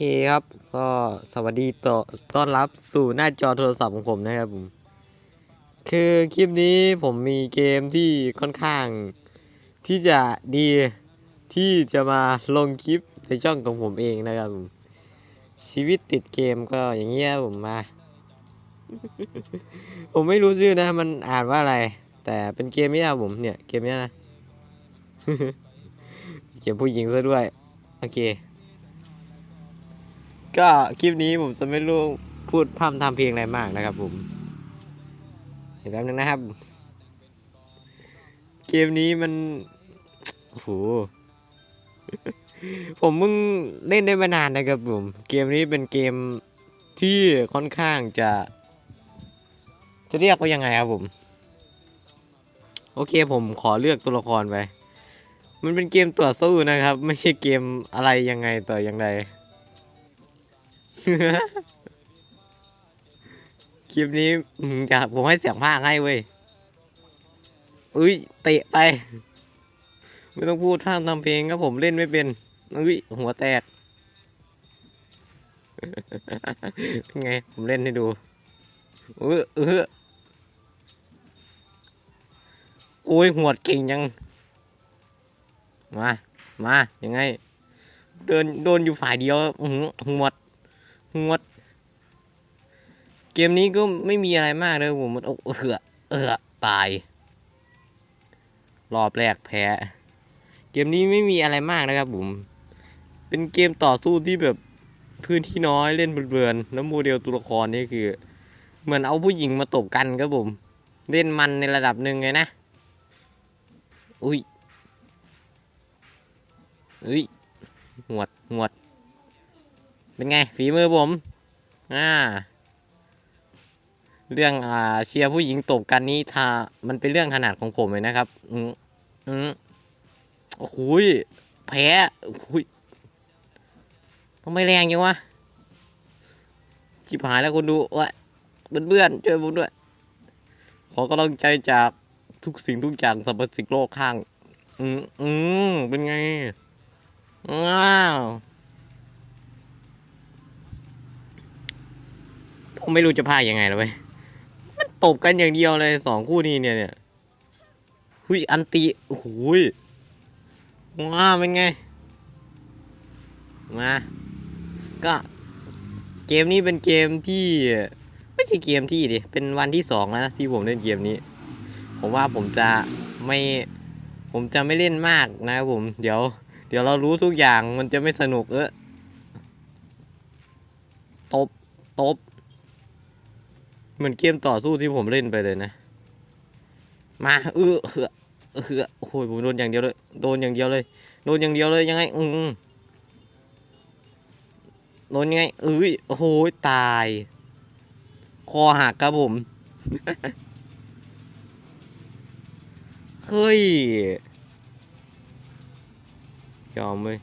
เคครับ ก็สวัสดีต่อต้อนรับสู่หน้าจอโทรศัพท์ของผมนะครับผม คือคลิปนี้ผมมีเกมที่ค่อนข้าง ที่จะดีที่จะมาลงคลิปในช่องของผมเองนะครับผม ชีวิตติดเกมก็อย่างเงี้ยผมมา ผมไม่รู้ชื่อนะ มันอ่านว่าอะไร แต่เป็นเกมนี้ครับผมเนี่ยเกมนี้นะ เกมผู้หญิงซะด้วย โอเค ก็คลิปนี้ผมจะไม่รู้พูดพร่ำทำเพลงอะไรมากนะครับ ผมเดี๋ยวแป๊บนึงนะครับ เกมนี้มันโอ้โหผมเพิ่งเล่นได้ม่นานนะครับผม เกมนี้เป็นเกมที่ค่อนข้างจะ จะเรียกว่ายังไงครับผม โอเคผมขอเลือกตัวละครไป มันเป็นเกมต่อสู้นะครับ ไม่ใช่เกมอะไรยังไงต่อยังไง คลิปนี้จะผมให้เสียงภาคให้เว้ยอุ้ยเตะไป ไม่ต้องพูดท่ามทำเพลงครับผมเล่นไม่เป็นอุ้ยหัวแตกเป็นไง ผมเล่นให้ดูเออเออโอ้ยหัวดเก่งยัง มา มา ยังไง เดินโดนอยู่ฝ่ายเดียวหือหัวด งวดเกมนี้ก็ไม่มีอะไรมากเลยผมมันเออเออตาย รอบแรกแพ้ เกมนี้ไม่มีอะไรมากนะครับผม เป็นเกมต่อสู้ที่แบบพื้นที่น้อยเล่นเบือนๆแล้วโมเดลตัวละครนี่คือ เหมือนเอาผู้หญิงมาตบกันครับผม เล่นมันในระดับหนึ่งเลยนะ อุ้ยอุ้ยหวดหวด เป็นไง ฝีมือผม อ่า เรื่องอ่าเชียร์ผู้หญิงตบกันนี้ถ้ามันเป็นเรื่องถนัดของผมเลยนะครับ อืมอืมโอ้โหยแพ้โอ้โหยทำไมแรงยังวะจิบหายแล้วคนดูวะเบื่อนๆช่วยผมด้วย ขอกำลังใจจากทุกสิ่งทุกอย่างสรรพสิ่งโลกข้าง อืมอืมเป็นไงว้าว ไม่รู้จะพากยังไงแล้วเว้ย มันตบกันอย่างเดียวเลยสองคู่นี้เนี่ยเนี่ยหุยอันตีโอ้ยว้าเป็นไง มา ก็เกมนี้เป็นเกมที่ ไม่ใช่เกมที่ดิ เป็นวันที่สองแล้วที่ผมเล่นเกมนี้ ผมว่าผมจะไม่ ผมจะไม่เล่นมากนะครับผม เดี๋ยว เดี๋ยวเรารู้ทุกอย่างมันจะไม่สนุกเออตบ ตบ เหมือนเกมต่อสู้ที่ผมเล่นไปเลยนะ มาเออเหือเหือโอ้โหผมโดนอย่างเดียวเลย โดนอย่างเดียวเลย โดนอย่างเดียวเลยยังไง อืมโดนยังไงเอ้ยโอ้โหตาย คอหักครับผม เฮ้ย ยอมเลย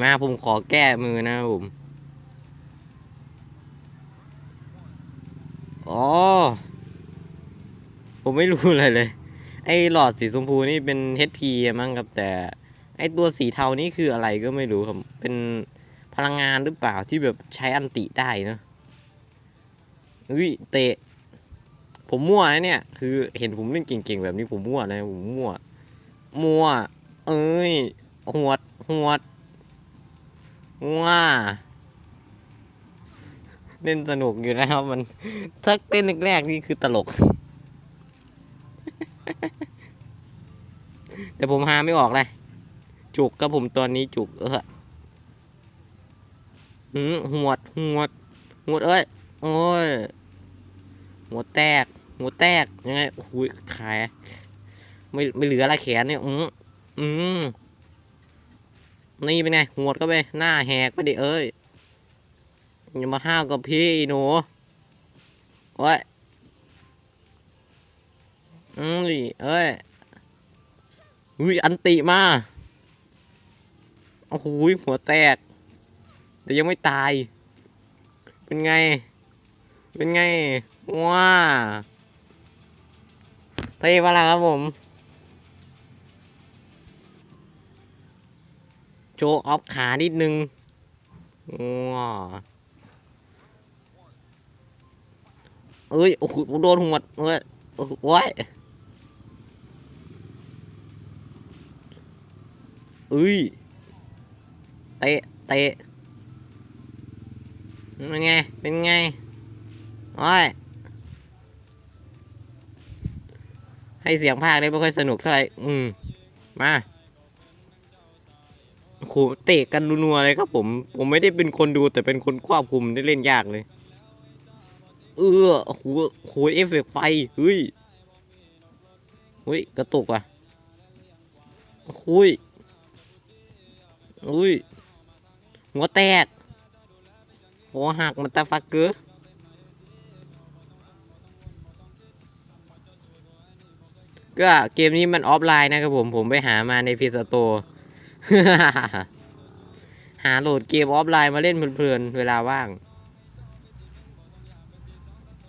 มาผมขอแก้มือนะผม อ๋อ ผมไม่รู้อะไรเลย ไอ้หลอดสีชมพูนี่เป็น HP มั้งครับ แต่ ไอ้ตัวสีเทานี่คืออะไรก็ไม่รู้ครับ เป็นพลังงานหรือเปล่าที่แบบใช้อันติได้นะอุ้ยเตะ ผมมั่วนะเนี่ย คือเห็นผมเล่นเก่งๆแบบนี้ผมมั่วนะผมมั่ว มั่ว เอ้ยหวดหวดว้า เล่นสนุกอยู่นะครับ มันถ้าเต้นแรกๆนี่คือตลก แต่ผมหาไม่ออกเลยจุกกับผมตอนนี้จุกเออหืมหวดหวดหวดเอ้ยโอ้ยหัวแตกหัวแตกยังไงหุยขายไม่ไม่เหลืออะไรแขนเนี่ยอืมอืมนี่เป็นไงหัวดก็ไปหน้าแหกไปดิเอ้ย อย่ามาห้าวกับพี่หนูโอ้ยอืมเอ้ยอุ้ยอันติมาโอ้โหหัวแตก แต่ยังไม่ตาย เป็นไง เป็นไง ว้าเท่ปะล่ะครับผมโชว์ออฟขานิดนึงว้า เอ้ย โอ้โหโดนหัวดเว้ยโอ้โหเอ้ย เตะ เตะ เป็นไง เป็นไงโอ้ยให้เสียงภาคได้ไม่ค่อยสนุกเท่าไหร่ อืม มาโหเตะกันนัวๆเลยครับผม ผมไม่ได้เป็นคนดูแต่เป็นคนควบคุมได้เล่นยากเลย เออโอ้โหโหเอฟเฟกต์ไฟเฮ้ยเฮ้ยกระตุกว่ะหุยอุ้ยหัวแตกหัวหักมันตาฟักเกอก็เกมนี้มันออฟไลน์นะครับผมผมไปหามาในพีสโตหาโหลดเกมออฟไลน์มาเล่นเพลินๆเวลาว่าง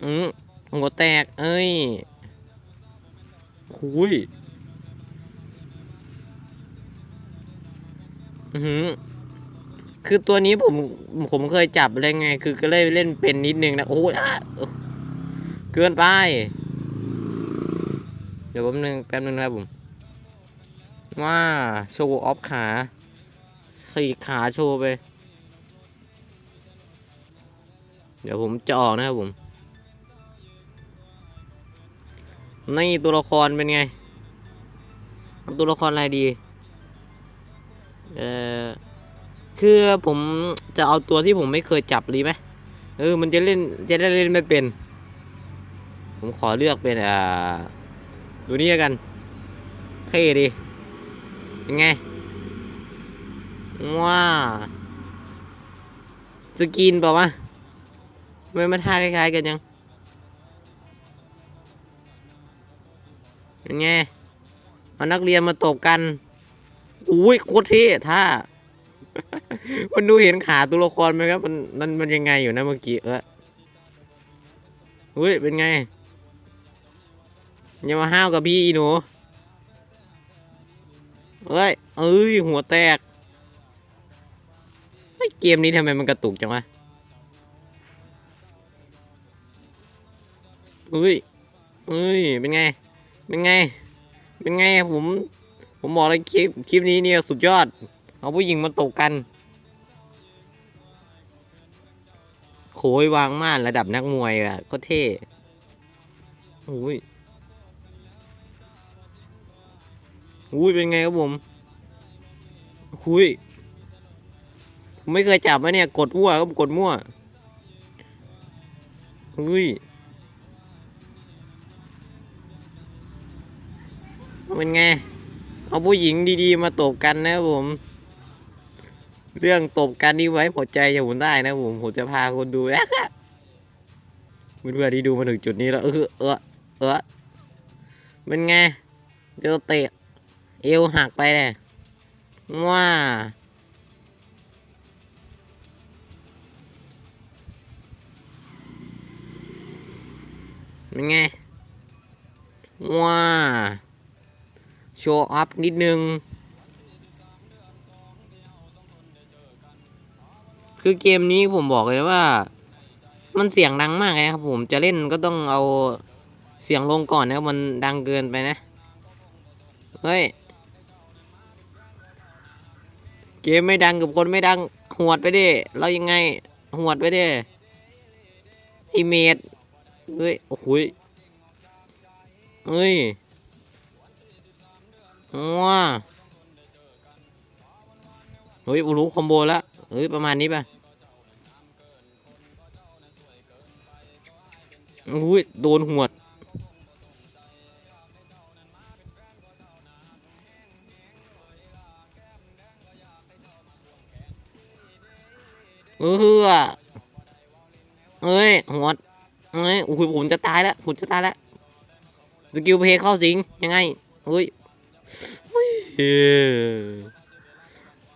อืมหัวแตก เอ้ยหุยอือหือคือตัวนี้ผมผมเคยจับอะไรไง คือก็เลยเล่นเป็นนิดนึงนะโอ้ยเกินไป เดี๋ยวแป๊บนึงแป๊บนึงนะครับผม ว่าโชว์ออฟขาสี่ขาโชว์ไป เดี๋ยวผมจะออกนะครับผม นี่ตัวละครเป็นไงตัวละครอะไรดี เอ่อคือผมจะเอาตัวที่ผมไม่เคยจับดีไหมเออ มันจะเล่นจะได้เล่นไม่เป็น ผมขอเลือกเป็นอ่าตัวนี้แล้วกัน เท่ดียังไงว้าสกินเปล่าวะไม่มันท่าคล้ายๆกันยัง ยังไงเอานักเรียนมาตบกันอุ้ยโคตรเท่ท่ามันดูเห็นขาตัวละครไหมครับ มันมันมันยังไงอยู่นะเมื่อกี้เออเฮ้ยเป็นไงอย่ามาห้าวกับพี่อีหนูเฮ้ยเอ้ยหัวแตกไอเกมนี้ทำไมมันกระตุกจังวะเฮ้ยเอ้ย เป็นไง เป็นไง เป็นไงผม ผมบอกเลยคลิปคลิปนี้เนี่ยสุดยอด เอาผู้หญิงมาตกกัน โขยวางม่านระดับนักมวยอะก็เท่โอ้ยอุ้ยเป็นไงครับผมอุ้ยผมไม่เคยจับวะเนี่ย กดมั่วก็กดมั่วอุ้ย เป็นไง เอาผู้หญิงดีๆ มาตบกันนะผม เรื่องตบกันนี่ไว้พอใจจะผมได้นะผมผมจะพาคนดูเพื่อนๆที่ดูมาถึงจุดนี้แล้วเออเออเออเป็นไงเจอเตะ เอวหักไปเลยว้าเป็นไงว้า โชว์อัพนิดนึง คือเกมนี้ผมบอกเลยว่า มันเสียงดังมากเลยครับผมจะเล่นก็ต้องเอาเสียงลงก่อนนะมันดังเกินไปนะ เฮ้ย เกมไม่ดังกับคนไม่ดังหวดไปดิเรายังไงหวดไปดิไอเมดเฮ้ย โอ้โหยเฮ้ย ว้าเฮ้ยรู้คอมโบแล้วเฮ้ย ประมาณนี้ป่ะอุ้ย โดนหวด เออเอ้ย หัวดเอ้ยโอ้ยผมจะตายแล้วผมจะตายแล้ว สกิลเพย์เข้าสิง ยังไง เฮ้ย เฮ้ย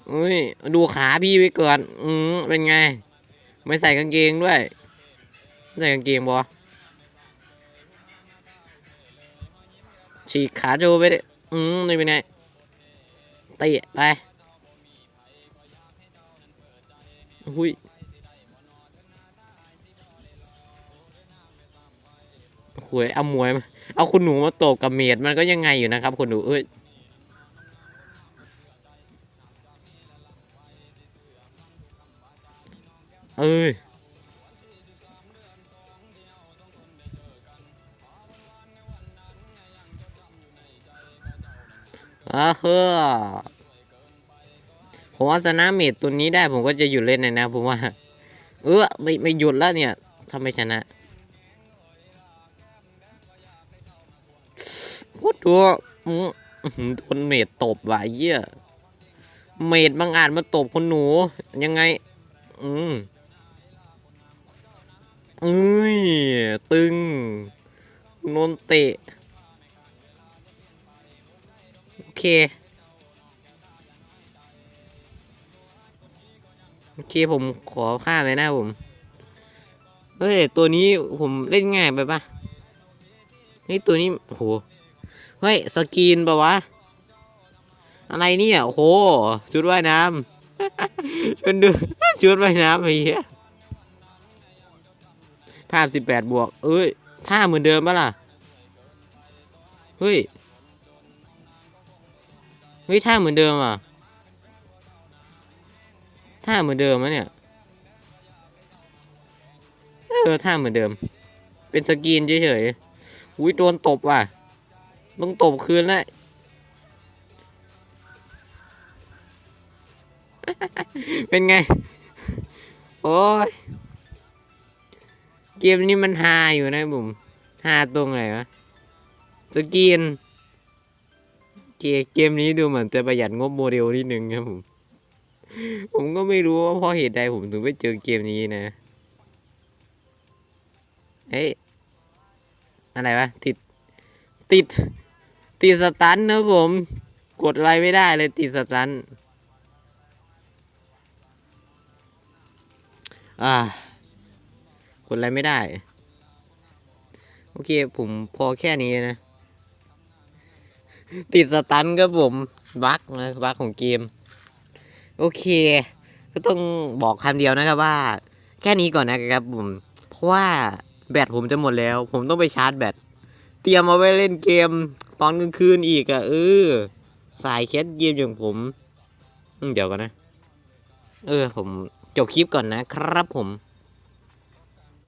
เฮ้ยดูขาพี่ไว้ก่อน อืมเป็นไง ไม่ใส่กางเกงด้วย ใส่กางเกงบอฉีกขาโจไปดิอืมนี่เป็นไงตะไปหุยหวยเอามวยมา เอาคุณหนูมาตบกับเมดมันก็ยังไงอยู่นะครับคุณหนูเอ้ย เอ้ยอาเฮ้อผมว่าสนามเมดตัวนี้ได้ผมก็จะหยุดเล่นเลยนะผมว่า เออไม่ไม่หยุดแล้วเนี่ยถ้าไม่ชนะโคตรตัวโดนเมดตบว่ะไอ้เหี้ยเมดบางอาจมาตบคนหนูยังไง อืม เอ้ย ตึงโนนเตะ โอเค โอเคผมขอข้ามเลยนะผมเฮ้ย ตัวนี้ผมเล่นง่ายไปปะนี่ตัวนี้ โอ้โห เฮ้ย สกรีนปะวะ อะไรเนี่ย โอ้โห ชุดว่ายน้ำ ชุดดูชุดว่ายน้ำไอ้เหี้ย ภาพสิบแปดบวก เอ้ยท่าเหมือนเดิมปะล่ะ เฮ้ย เฮ้ยท่าเหมือนเดิมอะท่าเหมือนเดิมมะเนี่ย เออท่าเหมือนเดิม เป็นสกีนเฉยๆ อุ้ยโดนตบว่ะ ต้องตบคืนแล้วเป็นไง โอ้ย เกมนี้มันฮาอยู่นะบุ๋มฮาตรงไหนวะสกีนเกมเกมนี้ดูเหมือนจะประหยัดงบโมเดลนิดนึงครับผม ผมก็ไม่รู้ว่าเพราะเหตุใดผมถึงไปเจอเกมนี้นะ เฮ้ย อะไรวะ ติด ติด ติดสตันนะผม กดอะไรไม่ได้เลยติดสตัน อ่า ดอะไรไม่ได้ โอเคผมพอแค่นี้นะ ติดสตันครับผมบั๊กนะบั๊กของเกม โอเค ก็ต้องบอกคำเดียวนะครับว่า แค่นี้ก่อนนะครับผม เพราะว่าแบตผมจะหมดแล้ว ผมต้องไปชาร์จแบต เตรียมเอาไว้เล่นเกมตอนกลางคืนอีกอะ่ะเออ สายแคสเกมอย่างผมเดี๋ยวก่อนนะ เออ ผมจบคลิปก่อนนะครับผม